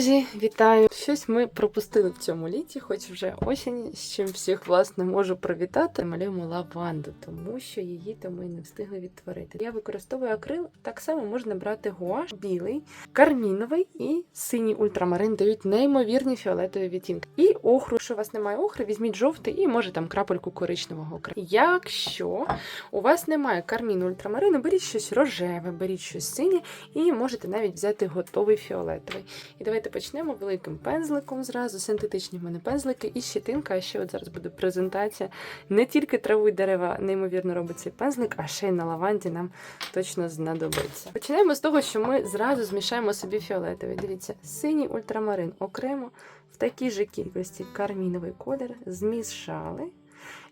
Друзі, вітаю! Щось ми пропустили в цьому літі, хоч вже осінь, з чим всіх власне можу привітати. Малюємо лаванду, тому що її то ми не встигли відтворити. Я використовую акрил. Так само можна брати гуаш, білий, карміновий і синій ультрамарин дають неймовірні фіолетові відтінки. І охру, якщо у вас немає охри, візьміть жовтий і може там крапельку коричневого окрему. Якщо у вас немає карміну ультрамарину, беріть щось рожеве, беріть щось синє і можете навіть взяти готовий фіолетовий. І давайте почнемо великим пензликом зразу, синтетичні в мене пензлики і щетинка. А ще от зараз буде презентація. Не тільки траву і дерева неймовірно робить цей пензлик, а ще й на лаванді нам точно знадобиться. Починаємо з того, що ми зразу змішаємо собі фіолетовий. Дивіться, синій ультрамарин окремо в такій же кількості карміновий колір змішали.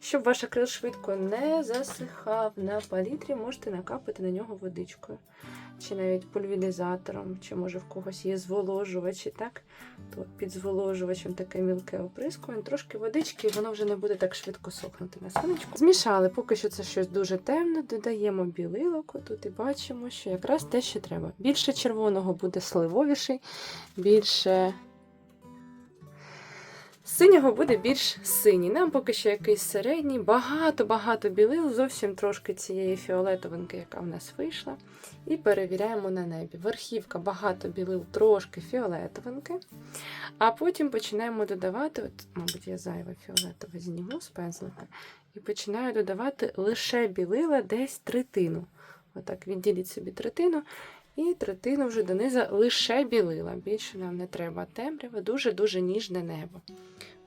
Щоб ваш акрил швидко не засихав на палітрі, можете накапати на нього водичкою, чи навіть пульвінізатором, чи може в когось є зволожувачі, так? То під зволожувачем таке мілке оприскування, трошки водички, і воно вже не буде так швидко сохнути на сонечку. Змішали, поки що це щось дуже темне, додаємо білилок тут і бачимо, що якраз те, що треба. Більше червоного буде сливовіший, більше. Синього буде більш синій. Нам поки що якийсь середній, багато-багато білил, зовсім трошки цієї фіолетовинки, яка в нас вийшла. І перевіряємо на небі. Верхівка багато білил, трошки фіолетовинки. А потім починаємо додавати, от, мабуть, я зайве фіолетове зніму з пензлика, і починаю додавати лише білила десь третину. Отак, відділіть собі третину. І третину вже донизу лише білила. Більше нам не треба темрява, дуже-дуже ніжне небо.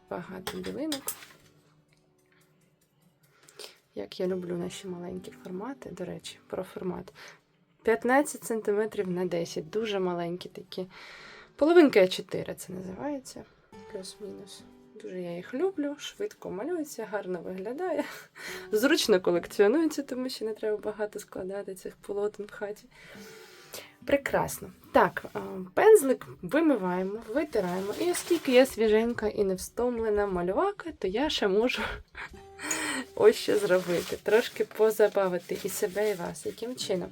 Багато білинок. Як я люблю наші маленькі формати, до речі, про формат. 15 см на 10, дуже маленькі такі. Половинки А4 це називається. Плюс-мінус. Дуже я їх люблю, швидко малюється, гарно виглядає. Зручно колекціонується, тому що не треба багато складати цих полотен в хаті. Прекрасно. Так, е, пензлик вимиваємо, витираємо. І оскільки я свіженька і не встомлена малювака, то я ще можу ось що зробити. Трошки позабавити і себе, і вас. Яким чином?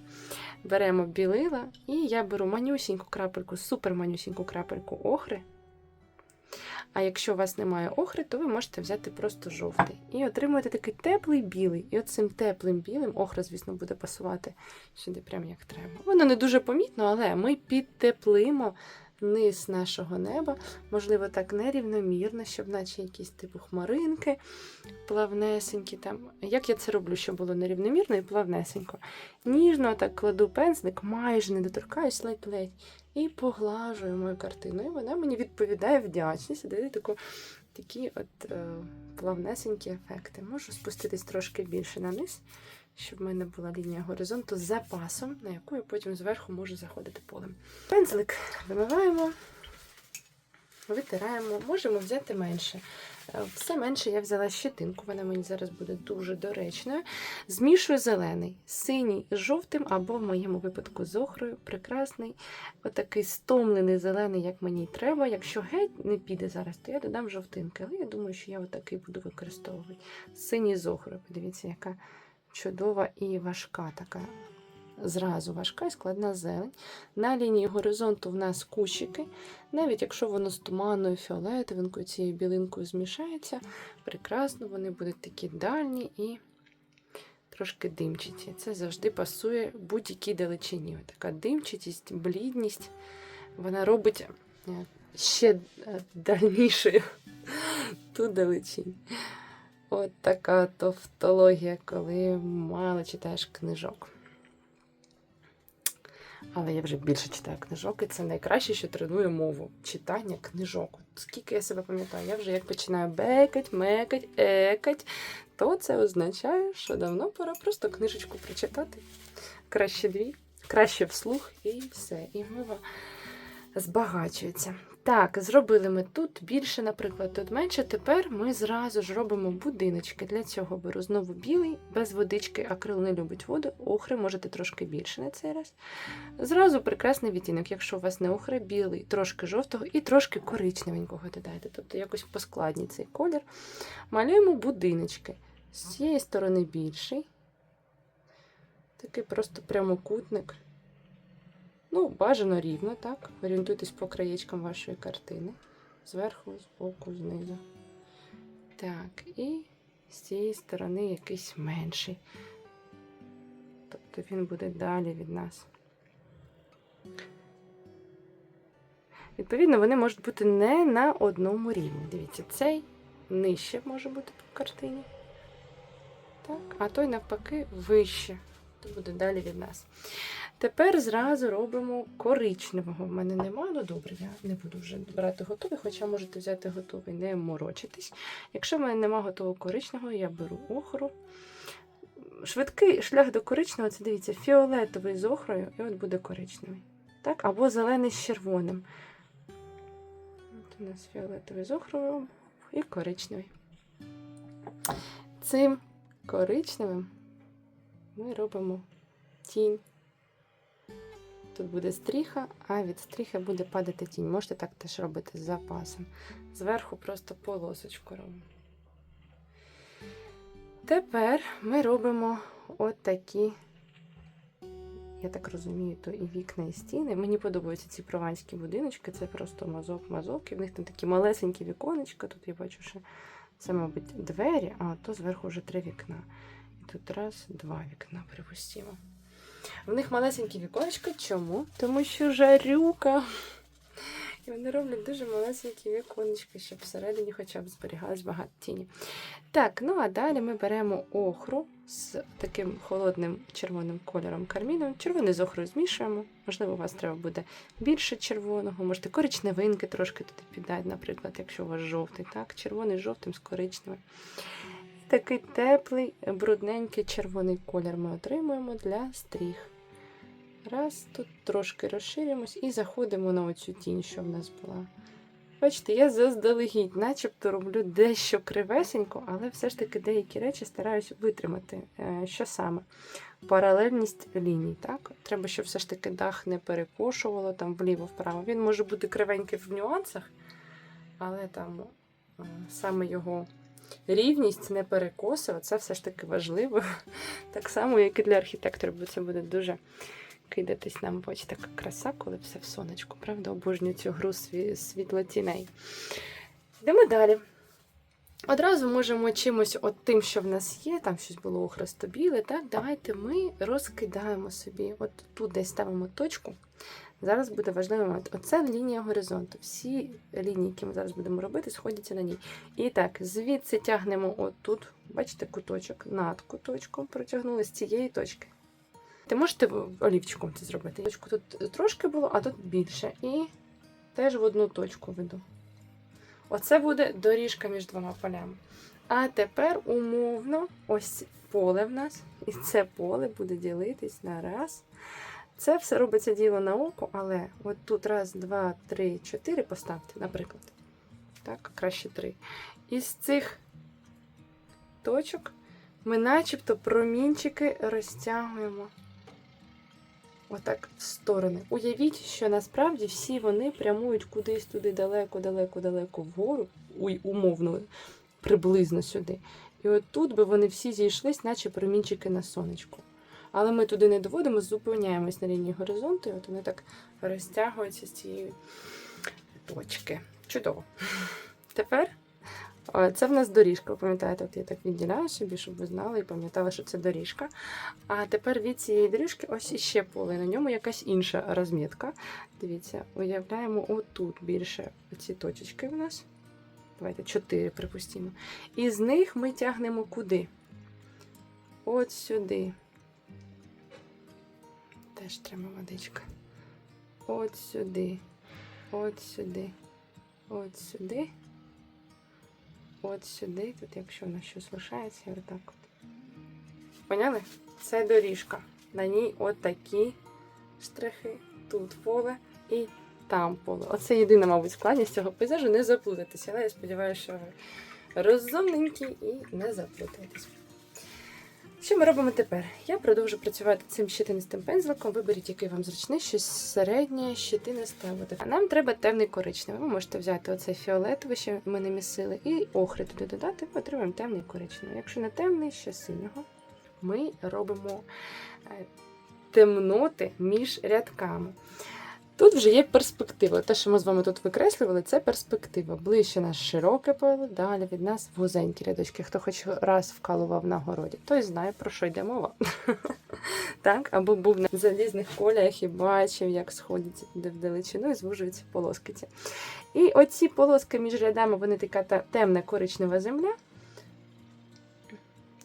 Беремо білила, і я беру манюсіньку крапельку, супер манюсіньку крапельку охри. А якщо у вас немає охри, то ви можете взяти просто жовтий. І отримуєте такий теплий білий. І от цим теплим білим охра, звісно, буде пасувати сюди, прямо як треба. Воно не дуже помітно, але ми підтеплимо низ нашого неба, можливо, так нерівномірно, щоб наче якісь типу хмаринки плавнесенькі. там. Як я це роблю, щоб було нерівномірно і плавнесенько? Ніжно так кладу пензлик, майже не доторкаюсь ледь-ледь, і поглажую мою картину. І вона мені відповідає вдячність, дає таку, такі от е, плавнесенькі ефекти. Можу спуститись трошки більше на низ, щоб в мене була лінія горизонту з запасом, на яку я потім зверху можу заходити полем. Пензлик вимиваємо, витираємо, можемо взяти менше. Е, Все менше я взяла щетинку, вона мені зараз буде дуже доречною. Змішую зелений, синій з жовтим, або в моєму випадку з охрою. Прекрасний, отакий стомлений зелений, як мені треба. Якщо геть не піде зараз, то я додам жовтинки. Але я думаю, що я отакий буду використовувати. Синій з охрою. Подивіться, яка чудова і важка така. Зразу важка і складна зелень. На лінії горизонту в нас кущики. Навіть якщо воно з туманною, фіолетовинкою, цією білинкою змішається, прекрасно, вони будуть такі дальні і трошки димчаті. Це завжди пасує будь-якій далечині. Така димчатість, блідність, вона робить е, ще е, дальнішою ту далечінь. От така тавтологія, коли мало читаєш книжок. Але я вже більше читаю книжок, і це найкраще, що тренує мову. Читання книжок. От Скільки я себе пам'ятаю, я вже як починаю бекать, мекать, екать, то це означає, що давно пора просто книжечку прочитати. Краще дві, краще вслух, і все. І мова збагачується. Так, зробили ми тут більше, наприклад, тут менше. Тепер ми зразу ж робимо будиночки. Для цього беру знову білий, без водички, акрил не любить воду, охри можете трошки більше на цей раз. Зразу прекрасний відтінок. Якщо у вас не охри, білий, трошки жовтого і трошки коричневенького додайте. Тобто якось поскладні цей колір. Малюємо будиночки. З цієї сторони більший. Такий просто прямокутник. Ну, бажано рівно, так? Орієнтуйтесь по краєчкам вашої картини. Зверху, збоку, знизу. Так, і з цієї сторони якийсь менший. Тобто він буде далі від нас. Відповідно, вони можуть бути не на одному рівні. Дивіться, цей нижче може бути по картині. Так, а той навпаки вище. То буде далі від нас. Тепер зразу робимо коричневого. В мене немає, ну добре, я не буду вже брати готовий, хоча можете взяти готовий, не морочитись. Якщо в мене немає готового коричневого, я беру охру. Швидкий шлях до коричневого це дивіться, фіолетовий з охрою, і от буде коричневий. Так? Або зелений з червоним. От у нас фіолетовий з охрою і коричневий. Цим коричневим ми робимо тінь. Тут буде стріха, а від стріхи буде падати тінь. Можете так теж робити з запасом. Зверху просто полосочку робимо. Тепер ми робимо от я так розумію, то і вікна, і стіни. Мені подобаються ці прованські будиночки, це просто мазок-мазок. І в них там такі малесенькі віконечка. Тут я бачу, що це, мабуть, двері, а то зверху вже три вікна. Тут раз, два вікна, припустимо. В них малесенькі віконечка. Чому? Тому що жарюка. І вони роблять дуже малесенькі віконечки, щоб всередині хоча б зберігалось багато тіні. Так, ну а далі ми беремо охру з таким холодним червоним кольором карміном. Червоний з охрою змішуємо. Можливо, у вас треба буде більше червоного, можете коричневинки трошки туди піддати, наприклад, якщо у вас жовтий, так? Червоний з жовтим з коричневим. Такий теплий, брудненький червоний колір ми отримуємо для стріх. Раз, тут трошки розширюємось і заходимо на оцю тінь, що в нас була. Бачите, я заздалегідь, начебто роблю дещо кривесенько, але все ж таки деякі речі стараюсь витримати. Е, Що саме? Паралельність ліній. Так? Треба, щоб все ж таки дах не перекошувало там вліво-вправо. Він може бути кривенький в нюансах, але там е, саме його рівність не перекосила, це все ж таки важливо. Так само, як і для архітектора, бо це буде дуже кидатись нам очі така краса, коли все в сонечку, правда? Обожнюю цю гру сві- світло-тіней. Йдемо далі. Одразу можемо чимось от тим, що в нас є, там щось було охресто-біле, так, давайте ми розкидаємо собі, от тут десь ставимо точку. Зараз буде важливий момент. Оце лінія горизонту. Всі лінії, які ми зараз будемо робити, сходяться на ній. І так, звідси тягнемо отут, бачите, куточок над куточком, протягнули з цієї точки. Ти можете олівчиком це зробити. Точку тут трошки було, а тут більше. І теж в одну точку веду. Оце буде доріжка між двома полями. А тепер умовно, ось поле в нас, і це поле буде ділитись на раз. Це все робиться діло на око, але от тут раз, два, три, чотири поставте, наприклад. Так, краще три. Із цих точок ми начебто промінчики розтягуємо отак в сторони. Уявіть, що насправді всі вони прямують кудись туди далеко-далеко-далеко вгору, уй, умовно, приблизно сюди. І от тут би вони всі зійшлись, наче промінчики на сонечку. Але ми туди не доводимо, зупиняємось на лінії горизонту, і от вони так розтягуються з цієї точки. Чудово. Тепер е, це в нас доріжка. Пам'ятаєте, от я так відділяю собі, щоб ви знали і пам'ятали, що це доріжка. А тепер від цієї доріжки ось іще поле. На ньому якась інша розмітка. Дивіться, уявляємо отут більше ці точечки в нас. Давайте чотири припустимо. І з них ми тягнемо куди? От сюди. Теж треба водичка. От сюди. От сюди. От сюди. От сюди. Тут, якщо у нас щось лишається, отак от. Поняли? Це доріжка. На ній от такі штрихи. Тут поле і там поле. Оце єдина, мабуть, складність цього пейзажу не заплутатися. Але я сподіваюся, що ви розумненькі і не заплутаєтесь. Що ми робимо тепер? Я продовжу працювати цим щетинистим пензликом. Виберіть, який вам зручний, щось середнє, щетинисте таке. Нам треба темний коричневий. Ви можете взяти оцей фіолетовий, що ми не місили, і охри туди додати, ми отримаємо темний коричневий. Якщо не темний, ще синього. Ми робимо е, темноти між рядками. Тут вже є перспектива. Те, що ми з вами тут викреслювали, це перспектива. Ближче нас широке поле, далі від нас вузенькі рядочки. Хто хоч раз вкалував на городі, той знає, про що йде мова. так? Або був на залізних колях і бачив, як сходяться туди вдалечину і звужуються полоски. ці. І оці полоски між рядами, вони така та- темна коричнева земля.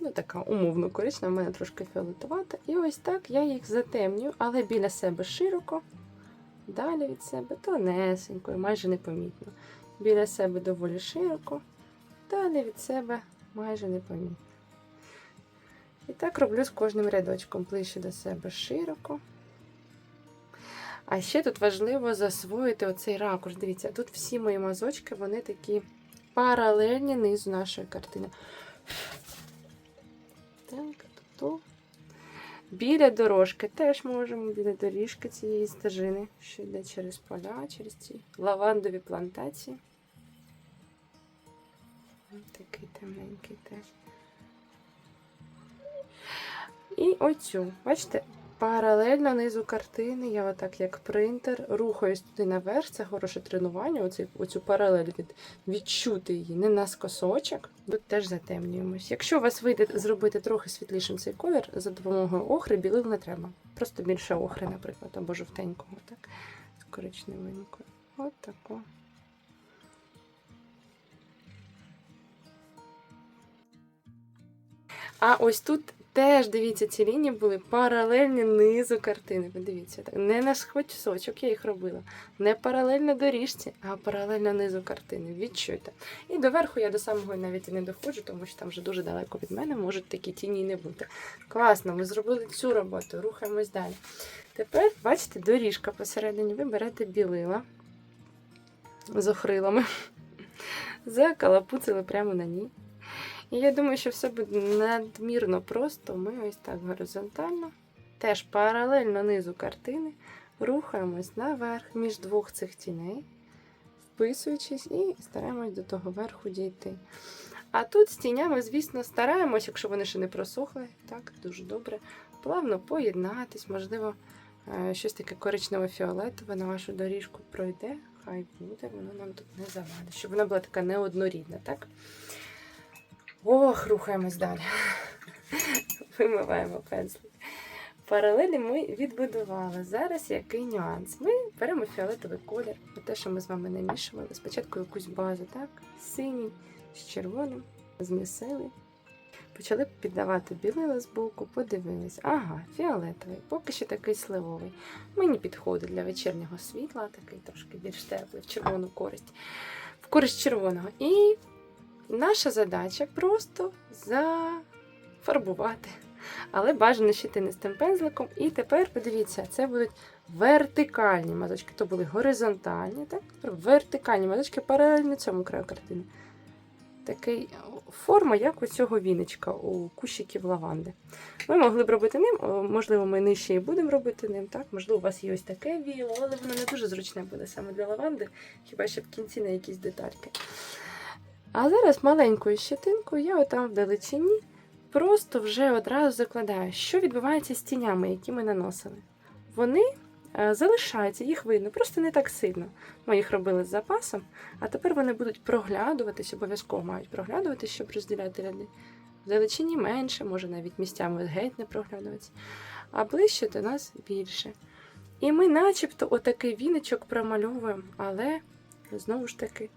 Ну, така умовно коричнева, в мене трошки фіолетувата. І ось так я їх затемнюю, але біля себе широко, далі від себе тонесенько і майже непомітно. Біля себе доволі широко, далі від себе майже непомітно. І так роблю з кожним рядочком ближче до себе широко. А ще тут важливо засвоїти оцей ракурс. Дивіться, тут всі мої мазочки, вони такі паралельні низу нашої картини. Так, тут. Біля дорожки теж можемо, біля доріжки цієї стежини, що йде через поля, через ці лавандові плантації. Ось Такий темненький теж. І оцю, бачите, паралельно низу картини, я отак як принтер рухаюсь туди наверх, це хороше тренування, оцей, оцю паралель від, відчути її, не наскосочок. Тут теж затемнюємось. Якщо у вас вийде зробити трохи світлішим цей колір, за допомогою охри білил не треба. Просто більше охри, наприклад, або жовтенького, так, з коричневенькою. От тако. А ось тут теж, дивіться, ці лінії були паралельні низу картини. Подивіться, так. не на схватсочок я їх робила. Не паралельно доріжці, а паралельно низу картини. Відчуйте. І доверху я до самого навіть і не доходжу, тому що там вже дуже далеко від мене можуть такі тіні і не бути. Класно, ми зробили цю роботу, рухаємось далі. Тепер, бачите, доріжка посередині. Ви берете білила з охрилами. Закалапуцили прямо на ній. І я думаю, що все буде надмірно просто. Ми ось так горизонтально, теж паралельно низу картини, рухаємось наверх між двох цих тіней, вписуючись і стараємось до того верху дійти. А тут з тінями, звісно, стараємось, якщо вони ще не просохли, так, дуже добре, плавно поєднатись, можливо, е, щось таке коричнево-фіолетове на вашу доріжку пройде. Хай буде, воно нам тут не завадить, щоб вона була така неоднорідна, так? Ох, рухаємось далі. Вимиваємо пензлик. Паралелі ми відбудували. Зараз який нюанс? Ми беремо фіолетовий колір, те, що ми з вами намішували. Спочатку якусь базу, так? Синій з червоним, змісили. Почали піддавати білила з боку, подивились. Ага, фіолетовий, поки що такий сливовий. Мені підходить для вечірнього світла, такий трошки більш теплий, в червону користь. В користь червоного. І Наша задача просто зафарбувати. Але бажано ще тинистим пензликом. І тепер, подивіться, це будуть вертикальні мазочки. То були горизонтальні, так? Тепер вертикальні мазочки паралельно цьому краю картини. Такий форма, як у цього віночка у кущиків лаванди. Ми могли б робити ним, можливо, ми нижче і будемо робити ним. так? Можливо, у вас є ось таке віло, але воно не дуже зручне буде саме для лаванди, хіба ще в кінці на якісь детальки. А зараз маленькою щетинкою я отам вдалечині просто вже одразу закладаю, що відбувається з тінями, які ми наносили. Вони е, залишаються, їх видно, просто не так сильно. Ми їх робили з запасом, а тепер вони будуть проглядуватись, обов'язково мають проглядуватись, щоб розділяти ряди. Вдалечині менше, може навіть місцями геть не проглядуватися, а ближче до нас більше. І ми, начебто, отакий віночок промальовуємо, але знову ж таки.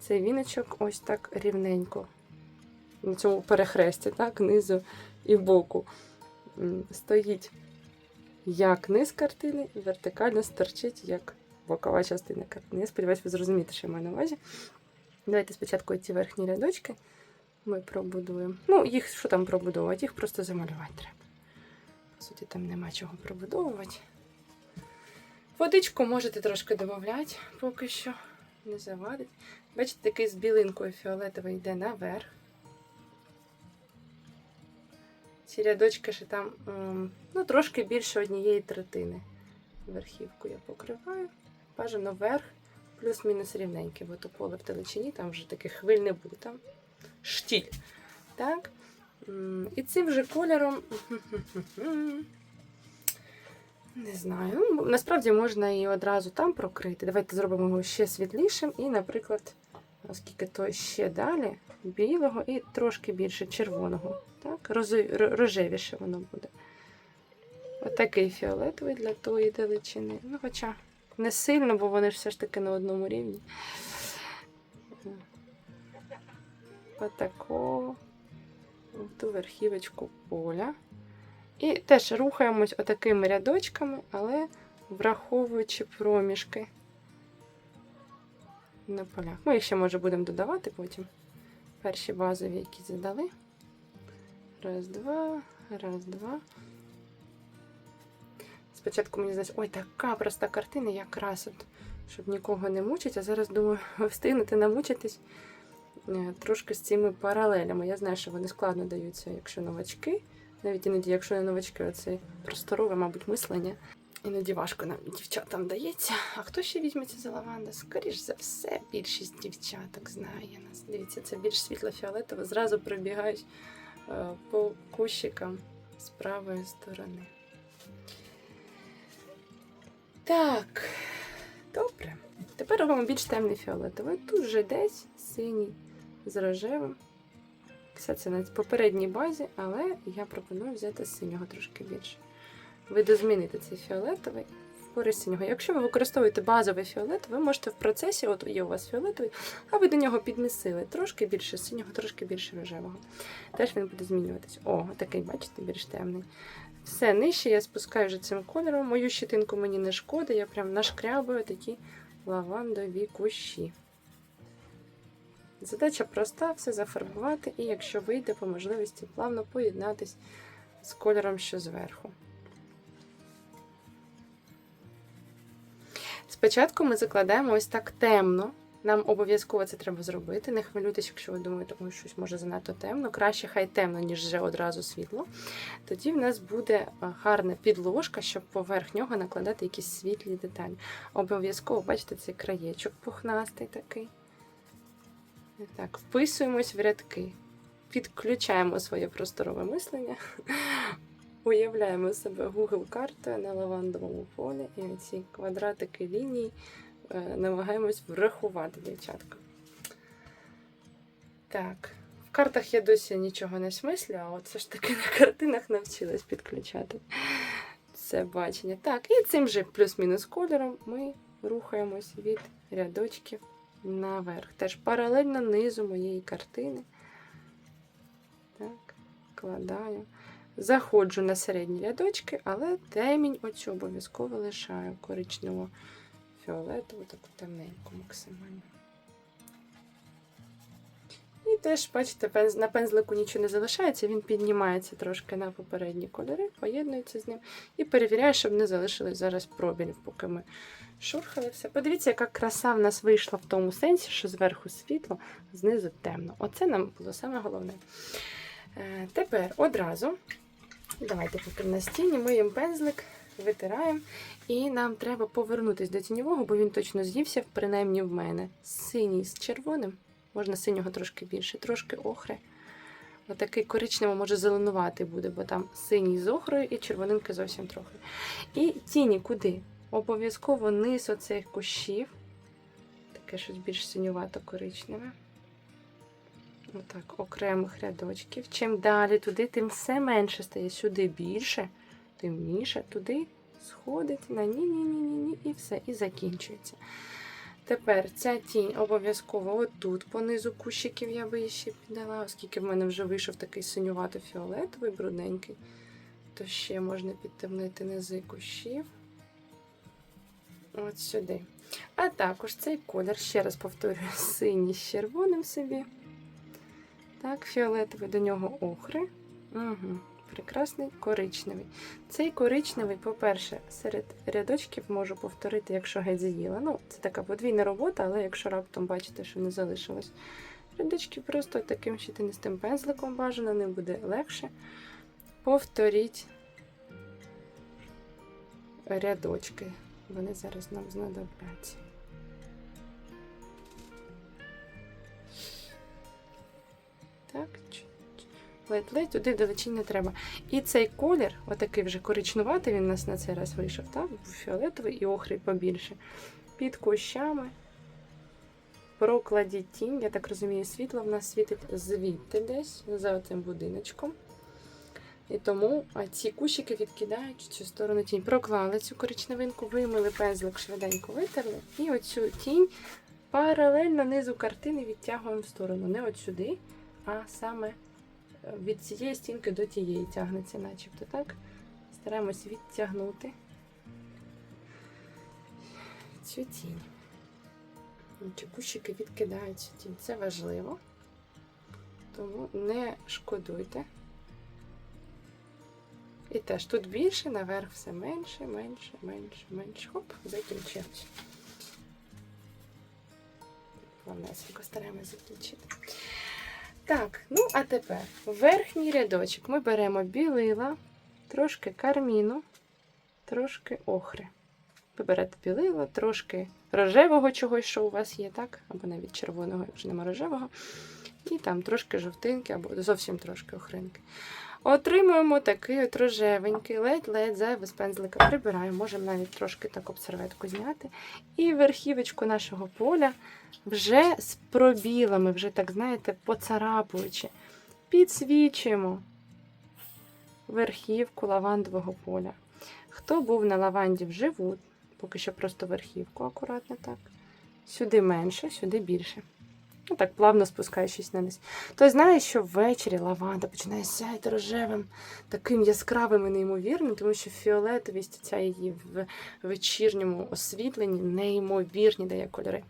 Цей віночок ось так рівненько. На цьому перехресті, так, низу і боку. Стоїть як низ картини, і вертикально стерчить як бокова частина картини. Я сподіваюся, ви зрозумієте, що я маю на увазі. Давайте спочатку ці верхні рядочки ми пробудуємо. Ну, їх що там пробудовувати? Їх просто замалювати треба. По суті, там нема чого пробудовувати. Водичку можете трошки додати, поки що не завадить. Бачите, такий з білинкою фіолетовий йде наверх. Ці рядочки ще там ем, ну, трошки більше однієї третини. Верхівку я покриваю. Бажано вверх, плюс-мінус рівненький, бо то поле в телечині, там вже таких хвиль не буде, там штіль. Так? І цим же кольором Не знаю. Насправді можна і одразу там прокрити. Давайте зробимо його ще світлішим і, наприклад, оскільки то ще далі, білого і трошки більше червоного. Так? Рожевіше воно буде. Отакий фіолетовий для тої далечини. Ну, хоча не сильно, бо вони ж все ж таки на одному рівні. Отакого. Ту верхівочку поля. І теж рухаємось отакими рядочками, але враховуючи проміжки на полях. Ми їх ще, може, будемо додавати потім. Перші базові, які задали. Раз, два, раз, два. Спочатку мені здається, ой, така проста картина, якраз от, щоб нікого не мучити. А зараз думаю, встигнути намучитись е, трошки з цими паралелями. Я знаю, що вони складно даються, якщо новачки. Навіть іноді, якщо не новачки, оце просторове, мабуть, мислення. Іноді важко нам дівчатам дається. А хто ще візьметься за лаванда? Скоріш за все, більшість дівчаток знає нас. Дивіться, це більш світло-фіолетово. Зразу прибігають е, по кущикам з правої сторони. Так, добре. Тепер робимо більш темний фіолетовий. Тут вже десь синій з рожевим. Все це на попередній базі, але я пропоную взяти синього трошки більше. Видозмінити цей фіолетовий в користь синього. Якщо ви використовуєте базовий фіолетовий, ви можете в процесі, от є у вас фіолетовий, а ви до нього підмісили трошки більше синього, трошки більше рожевого. Теж він буде змінюватись. О, такий, бачите, більш темний. Все, нижче я спускаю вже цим кольором. Мою щитинку мені не шкода, я прям нашкрябую такі лавандові кущі. Задача проста, все зафарбувати, і якщо вийде по можливості, плавно поєднатись з кольором, що зверху. Спочатку ми закладаємо ось так темно. Нам обов'язково це треба зробити. Не хвилюйтесь, якщо ви думаєте, ой, щось може занадто темно. Краще хай темно, ніж вже одразу світло. Тоді в нас буде гарна підложка, щоб поверх нього накладати якісь світлі деталі. Обов'язково, бачите, цей краєчок пухнастий такий. Так, вписуємось в рядки, підключаємо своє просторове мислення, уявляємо себе Google картою на лавандовому полі і ці квадратики ліній е, намагаємось врахувати, дівчатка. Так, в картах я досі нічого не смислю, а от все ж таки на картинах навчилась підключати це бачення. Так, і цим же плюс-мінус кольором ми рухаємось від рядочків наверх. Теж паралельно низу моєї картини. Так, Кладаю. Заходжу на середні рядочки, але темінь оцю обов'язково лишаю коричнево фіолетову, таку темненьку максимально. Теж, бачите, на пензлику нічого не залишається, він піднімається трошки на попередні кольори, поєднується з ним і перевіряю, щоб не залишилось зараз пробілів, поки ми шурхали все. Подивіться, яка краса в нас вийшла в тому сенсі, що зверху світло, знизу темно. Оце нам було саме головне. Е, тепер одразу, давайте поки на стіні, миємо пензлик, витираємо. І нам треба повернутися до тіньового, бо він точно з'ївся, принаймні в мене. Синій з червоним. Можна синього трошки більше, трошки охри. Отакий коричнево, може зеленуватий буде, бо там синій з охрою і червонинки зовсім трохи. І тіні куди? Обов'язково низ оцих кущів. Таке щось більш синювато-коричневе. Отак, окремих рядочків. Чим далі туди, тим все менше стає. Сюди більше, темніше, туди сходить на ні-ні-ні-ні, і все, і закінчується. Тепер ця тінь обов'язково отут, по низу кущиків я би її ще піддала, оскільки в мене вже вийшов такий синювато-фіолетовий, брудненький, то ще можна підтемнити низи кущів. От сюди. А також цей колір, ще раз повторюю, синій з червоним собі. Так, фіолетовий до нього охри. Угу. Прекрасний коричневий. Цей коричневий, по-перше, серед рядочків можу повторити, якщо геть з'їла. Ну, це така подвійна робота, але якщо раптом бачите, що не залишилось. Рядочки просто таким щитинистим пензликом бажано, не буде легше. Повторіть рядочки. Вони зараз нам знадобляться. Так, чуть ледь-ледь, туди далечінь не треба. І цей колір, отакий вже коричнуватий, він у нас на цей раз вийшов, так? Фіолетовий і охрий побільше. Під кущами. Прокладіть тінь, я так розумію, світло в нас світить звідти десь, за цим будиночком. І тому ці кущики відкидають в цю сторону тінь. Проклали цю коричневинку, вимили пензлик, швиденько витерли. І оцю тінь паралельно низу картини відтягуємо в сторону. Не от сюди, а саме від цієї стінки до тієї тягнеться, начебто, так? Стараємось відтягнути цю тінь. Ці кущики відкидають цю тінь. Це важливо. Тому не шкодуйте. І теж тут більше, наверх все менше, менше, менше, менше. Хоп, закінчилось. Плавнесенько стараємося закінчити. Так, ну а тепер верхній рядочок ми беремо білила, трошки карміну, трошки охри. Ви берете білило, трошки рожевого чогось, що у вас є, так? Або навіть червоного, якщо нема рожевого. І там трошки жовтинки, або зовсім трошки охринки. Отримуємо такий от рожевенький, ледь-ледь зайве з пензлика прибираємо. Можемо навіть трошки так обсерветку зняти. І верхівочку нашого поля вже з пробілами, вже так, знаєте, поцарапуючи, підсвічуємо верхівку лавандового поля. Хто був на лаванді вживу, поки що просто верхівку, акуратно так. Сюди менше, сюди більше. Ну так, плавно спускаючись на низ. То знаєш, що ввечері лаванда починає сяяти рожевим, таким яскравим і неймовірним, тому що фіолетовість ця її в вечірньому освітленні неймовірні дає кольори.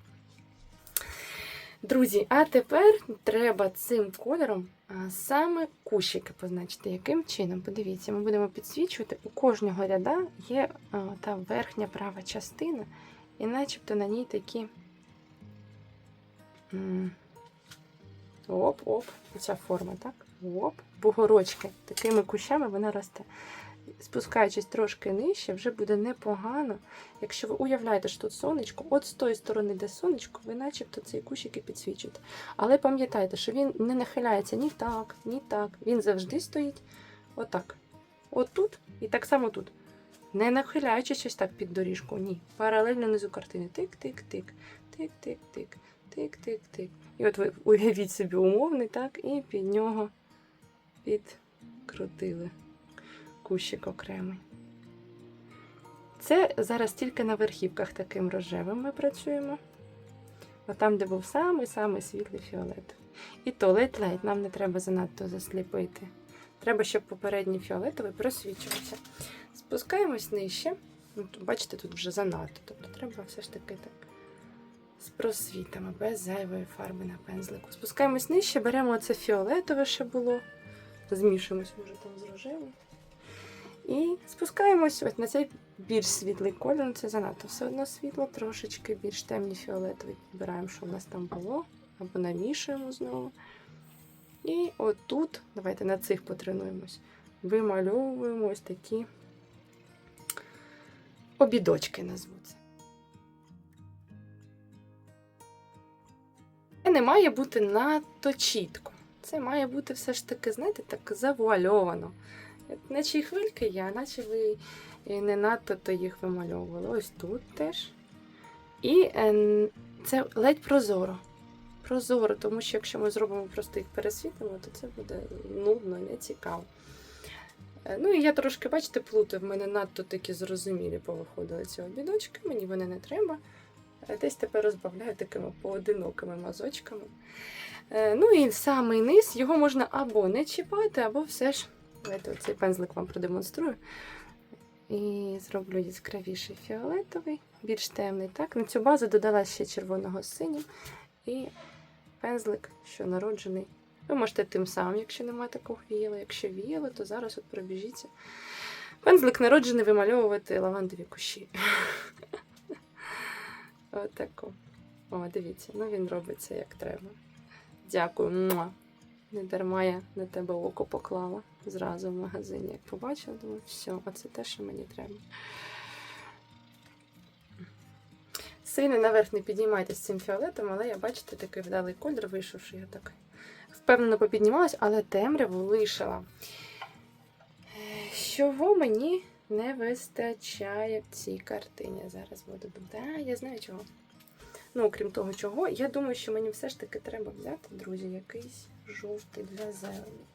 Друзі, а тепер треба цим кольором саме кущики позначити. Яким чином? Подивіться, ми будемо підсвічувати. У кожного ряда є та верхня права частина, і начебто на ній такі. Оп-оп, ця форма, так? Оп, бугорочки. Такими кущами вона росте. Спускаючись трошки нижче, вже буде непогано. Якщо ви уявляєте, що тут сонечко, от з тої сторони, де сонечко, ви начебто цей кущик і підсвічуєте. Але пам'ятайте, що він не нахиляється ні так, ні так. Він завжди стоїть отак. От тут і так само тут. Не нахиляючи щось так під доріжку, ні. Паралельно низу картини. Тик-тик-тик, тик-тик-тик, тик-тик-тик. І от ви уявіть собі умовний, так, і під нього підкрутили кущик окремий. Це зараз тільки на верхівках таким рожевим ми працюємо. Отам, де був самий-самий світлий фіолет. І то ледь-ледь, нам не треба занадто засліпити. Треба, щоб попередній фіолетовий просвічувався. Спускаємось нижче. Бачите, тут вже занадто. Тобто треба все ж таки так з просвітами, без зайвої фарби на пензлику. Спускаємось нижче, беремо оце фіолетове, що було. Змішуємось, може, там з рожевим. І спускаємось ось на цей більш світлий колір. Ну, Це занадто все одно світло, трошечки більш темні фіолетові. Підбираємо, що в нас там було, або намішуємо знову. І отут, давайте на цих потренуємось. Вимальовуємо ось такі обідочки назвуться. Це не має бути надто чітко. Це має бути все ж таки, знаєте, так завуальовано. Наче й хвильки є, а наче ви не надто то їх вимальовували. Ось тут теж. І е, це ледь прозоро. Прозоро, тому що якщо ми зробимо просто їх пересвітлимо, то це буде нудно, нецікаво. Е, Ну і я трошки, бачите, плутаю, в мене надто такі зрозумілі повиходили ці обідочки, мені вони не треба. Е, Десь тепер розбавляю такими поодинокими мазочками. Е, Ну і самий низ його можна або не чіпати, або все ж. Давайте цей пензлик вам продемонструю. І зроблю яскравіший фіолетовий, більш темний. Так, На цю базу додала ще червоного з синім. І пензлик, що народжений. Ви можете тим самим, якщо немає такого віяла. Якщо віяло, то зараз от пробіжіться. Пензлик народжений вимальовувати лавандові кущі. Отако. О, дивіться, ну він робиться як треба. Дякую. Муа. Не дарма я на тебе око поклала зразу в магазині. Як побачила, думаю, все, оце те, що мені треба. Сильно наверх не підіймайтеся з цим фіолетом, але я бачите, такий вдалий колір вийшов, що я так впевнено попіднімалась, але темряву лишила. Е, Чого мені не вистачає в цій картині? Зараз буду думати. А, я знаю чого. Ну, окрім того, чого, я думаю, що мені все ж таки треба взяти, друзі, якийсь жовтий для зелені.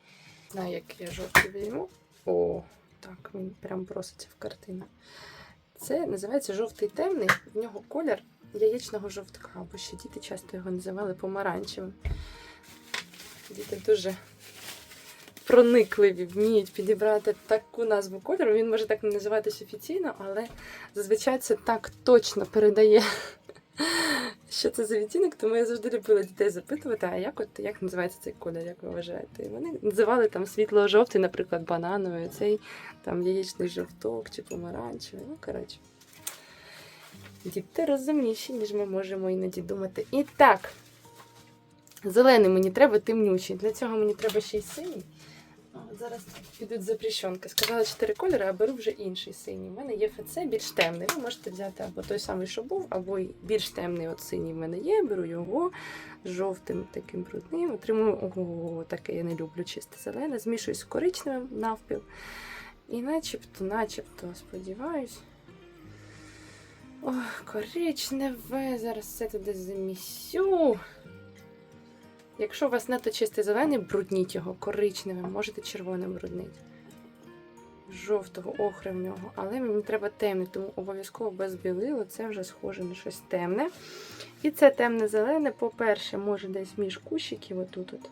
Знаю, який я жовтий візьму. О, так, він прям проситься в картину. Це називається жовтий темний, в нього колір яєчного жовтка, або ще діти часто його називали помаранчевим. Діти дуже проникливі, вміють підібрати таку назву кольору. Він може так не називатись офіційно, але зазвичай це так точно передає, що це за відтінок, тому я завжди любила дітей запитувати, а як от як називається цей колір, як ви вважаєте? І вони називали там світло-жовтий, наприклад, банановий, цей там яєчний жовток чи помаранчевий. Ну, коротше. Діти розумніші, ніж ми можемо іноді думати. І так, зелений мені треба темнючий. Для цього мені треба ще й синій. Зараз підуть запрещенки. Сказала чотири кольори, а беру вже інший синій. У мене є ФЦ більш темний. Ви можете взяти або той самий, що був, або більш темний от синій в мене є. Беру його з жовтим таким брудним. Отримую ого, таке я не люблю чисте зелене. Змішую з коричневим навпіл. І начебто, начебто, сподіваюсь. Ой, коричневе, зараз все туди замісю. Якщо у вас надто чистий зелений, брудніть його коричневим, можете червоним бруднити. Жовтого охри в нього. Але мені треба темний, тому обов'язково без білилу це вже схоже на щось темне. І це темне зелене, по-перше, може десь між кущиків, отут от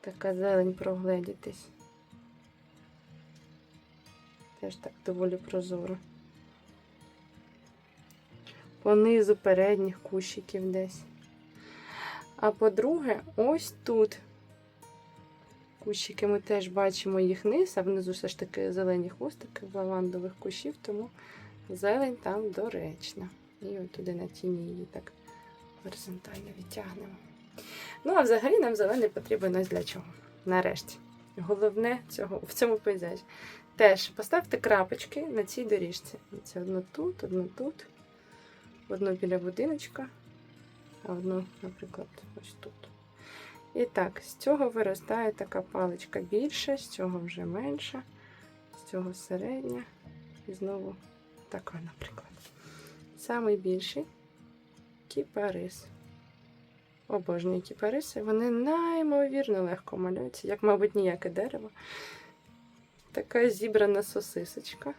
така зелень прогледітись. Теж так доволі прозоро. Понизу передніх кущиків десь. А по-друге, ось тут. Кущики ми теж бачимо їх низ, а внизу все ж таки зелені хвостики лавандових кущів, тому зелень там доречна. І от туди на тіні її так горизонтально відтягнемо. Ну, а взагалі нам зелений потрібен ось для чого. Нарешті. Головне цього, в цьому пейзажі. Теж поставте крапочки на цій доріжці. Це одну тут, одну тут, одну біля будиночка, одну, наприклад, ось тут. І так, з цього виростає така паличка більша, з цього вже менша, з цього середня. І знову така, наприклад. Самий більший кіпарис. Обожнюю кіпариси. Вони неймовірно легко малюються, як, мабуть, ніяке дерево. Така зібрана сосисочка.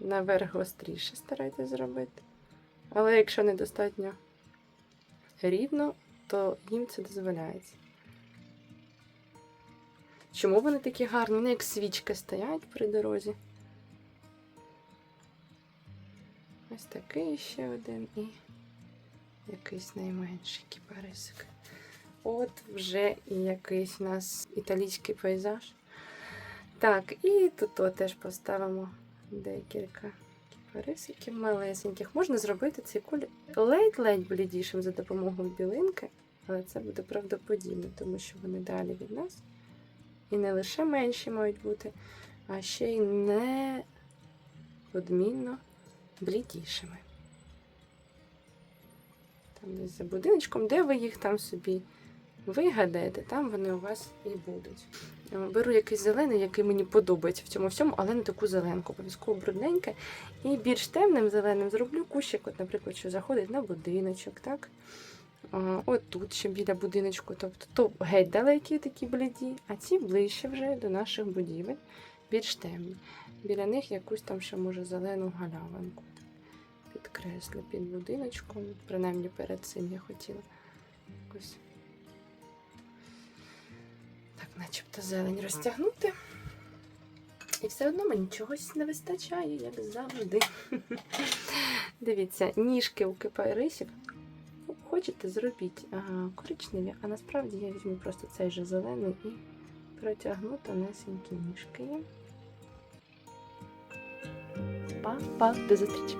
Наверх гостріше старайтесь зробити. Але якщо недостатньо рівно, то їм це дозволяється. Чому вони такі гарні? Вони як свічки стоять при дорозі. Ось такий ще один і якийсь найменший кіпарисик. От вже і якийсь у нас італійський пейзаж. Так, і тут теж поставимо декілька кіпарисиків малесеньких. Можна зробити цей колір ледь-ледь блідішим за допомогою білинки, але це буде правдоподібно, тому що вони далі від нас. І не лише менші мають бути, а ще й не одмінно блідішими. Там десь за будиночком, де ви їх там собі вигадаєте, там вони у вас і будуть. Е, Беру якийсь зелений, який мені подобається в цьому всьому, але не таку зеленку, обов'язково брудненьке. І більш темним зеленим зроблю кущик, от, наприклад, що заходить на будиночок. так? От тут ще біля будиночку, тобто то геть далекі такі бліді, а ці ближче вже до наших будівель, більш темні. Біля них якусь там ще може зелену галявинку. Підкреслю під будиночком, принаймні перед цим я хотіла якось начебто зелень розтягнути. І все одно мені чогось не вистачає, як завжди. Дивіться, ніжки у кипарисів. Ну, Хочете, зробіть ага, коричневі, а насправді я візьму просто цей же зелений і протягну тонесенькі ніжки. Па-па, до зустрічі!